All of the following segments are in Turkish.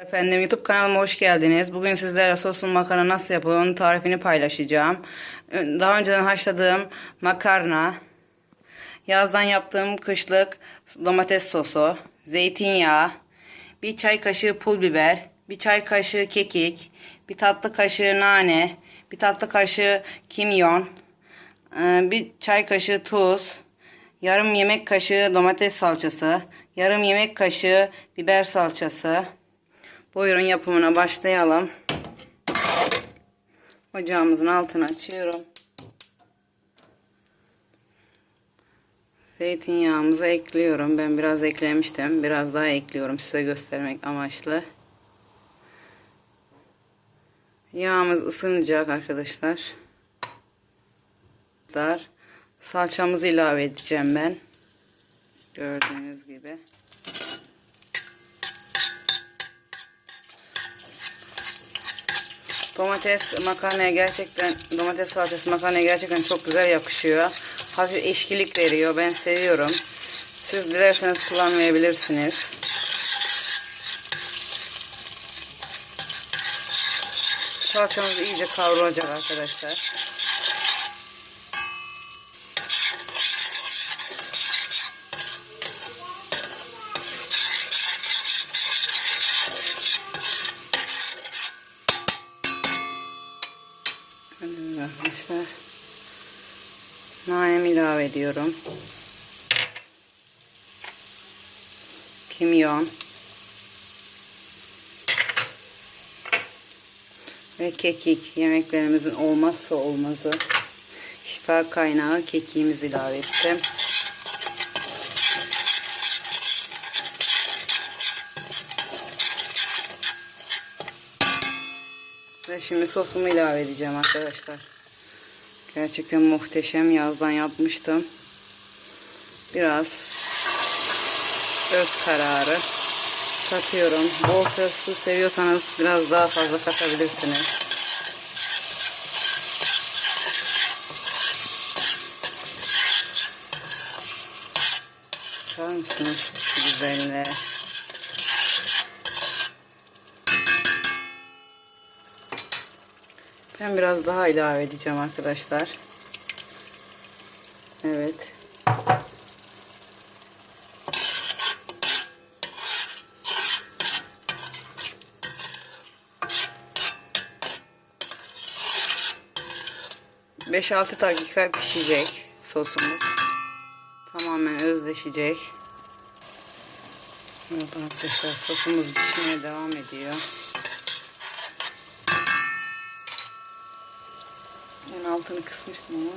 Efendim YouTube kanalıma hoş geldiniz. Bugün sizlerle soslu makarna nasıl yapılır onun tarifini paylaşacağım. Daha önceden haşladığım makarna, yazdan yaptığım kışlık domates sosu, zeytinyağı, bir çay kaşığı pul biber, bir çay kaşığı kekik, bir tatlı kaşığı nane, bir tatlı kaşığı kimyon, e, bir çay kaşığı tuz, yarım yemek kaşığı domates salçası, yarım yemek kaşığı biber salçası, Buyurun yapımına başlayalım. Ocağımızın altını açıyorum. Zeytinyağımızı ekliyorum. Ben biraz eklemiştim. Biraz daha ekliyorum size göstermek amaçlı. Yağımız ısınacak arkadaşlar. Salçamızı ilave edeceğim ben. Gördüğünüz gibi. Domates makarnaya gerçekten domates salçası makarnaya gerçekten çok güzel yakışıyor. Hafif eşkilik veriyor. Ben seviyorum. Siz dilerseniz kullanmayabilirsiniz. Salçamız iyice kavrulacak arkadaşlar. Arkadaşlar. Nanemi ilave ediyorum. Kimyon. Ve kekik. Yemeklerimizin olmazsa olmazı. Şifa kaynağı kekiğimizi ilave ettim. Şimdi sosumu ilave edeceğim arkadaşlar. Gerçekten muhteşem yazdan yapmıştım. Biraz göz kararı katıyorum. Bol soslu seviyorsanız biraz daha fazla katabilirsiniz. Bakar mısınız güzelliğe? Ben biraz daha ilave edeceğim arkadaşlar. Evet. Beş altı dakika pişecek sosumuz. Tamamen özleşecek. Evet arkadaşlar sosumuz pişmeye devam ediyor. Ben altını kısmıştım ama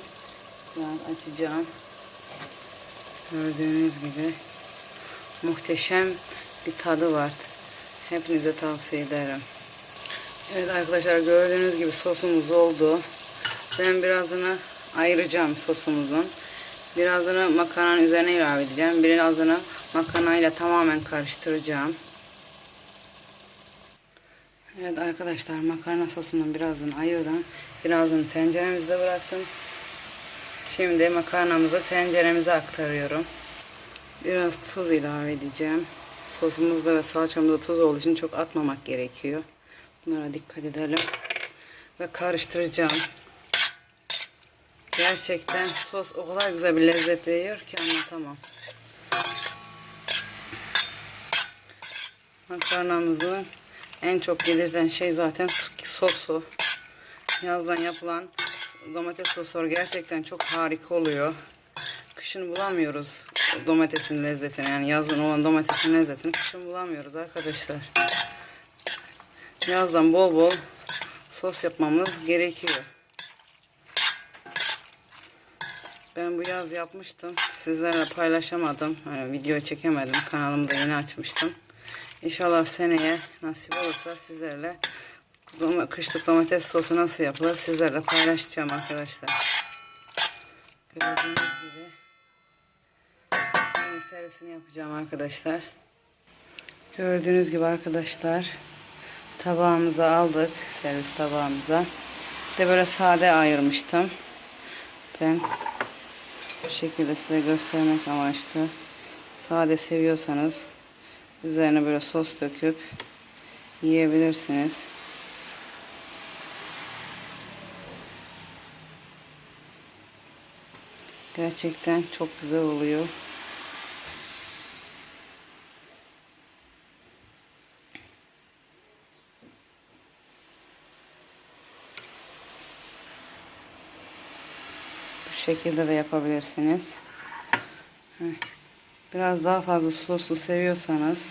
biraz açacağım. Gördüğünüz gibi muhteşem bir tadı var. Hepinize tavsiye ederim. Evet arkadaşlar gördüğünüz gibi sosumuz oldu. Ben birazını ayıracağım sosumuzun. Birazını makarnanın üzerine ilave edeceğim. Birazını makarnayla tamamen karıştıracağım. Evet arkadaşlar makarna sosumun birazını ayırdım. Birazını tenceremizde bıraktım. Şimdi makarnamızı tenceremize aktarıyorum. Biraz tuz ilave edeceğim. Sosumuzda ve salçamızda tuz olduğu için çok atmamak gerekiyor. Bunlara dikkat edelim. Ve karıştıracağım. Gerçekten sos o kadar güzel bir lezzet veriyor ki anlatamam. Makarnamızın en çok gelirden şey zaten sosu. Yazdan yapılan domates sosları gerçekten çok harika oluyor. Kışın bulamıyoruz domatesin lezzetini. Yani yazın olan domatesin lezzetini kışın bulamıyoruz arkadaşlar. Yazdan bol bol sos yapmamız gerekiyor. Ben bu yaz yapmıştım. Sizlerle paylaşamadım. Yani video çekemedim. Kanalımı da yeni açmıştım. İnşallah seneye nasip olursa sizlerle kışlık domates sosu nasıl yapılır sizlerle paylaşacağım arkadaşlar. Gördüğünüz gibi yeni servisini yapacağım arkadaşlar. Gördüğünüz gibi arkadaşlar tabağımıza aldık servis tabağımıza. de böyle sade ayırmıştım. Ben bu şekilde size göstermek amaçlı. Sade seviyorsanız üzerine böyle sos döküp yiyebilirsiniz. Gerçekten çok güzel oluyor. Bu şekilde de yapabilirsiniz. Heh. Biraz daha fazla soslu seviyorsanız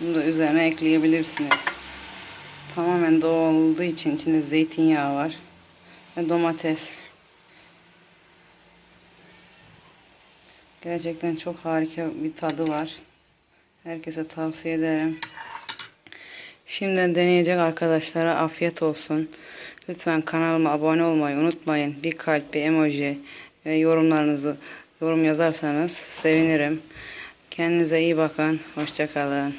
bunu da üzerine ekleyebilirsiniz. Tamamen doğal olduğu için içinde zeytinyağı var ve domates. Gerçekten çok harika bir tadı var. Herkese tavsiye ederim. Şimdiden deneyecek arkadaşlara afiyet olsun. Lütfen kanalıma abone olmayı unutmayın. Bir kalp, bir emoji ve yorumlarınızı yorum yazarsanız sevinirim. Kendinize iyi bakın. Hoşçakalın.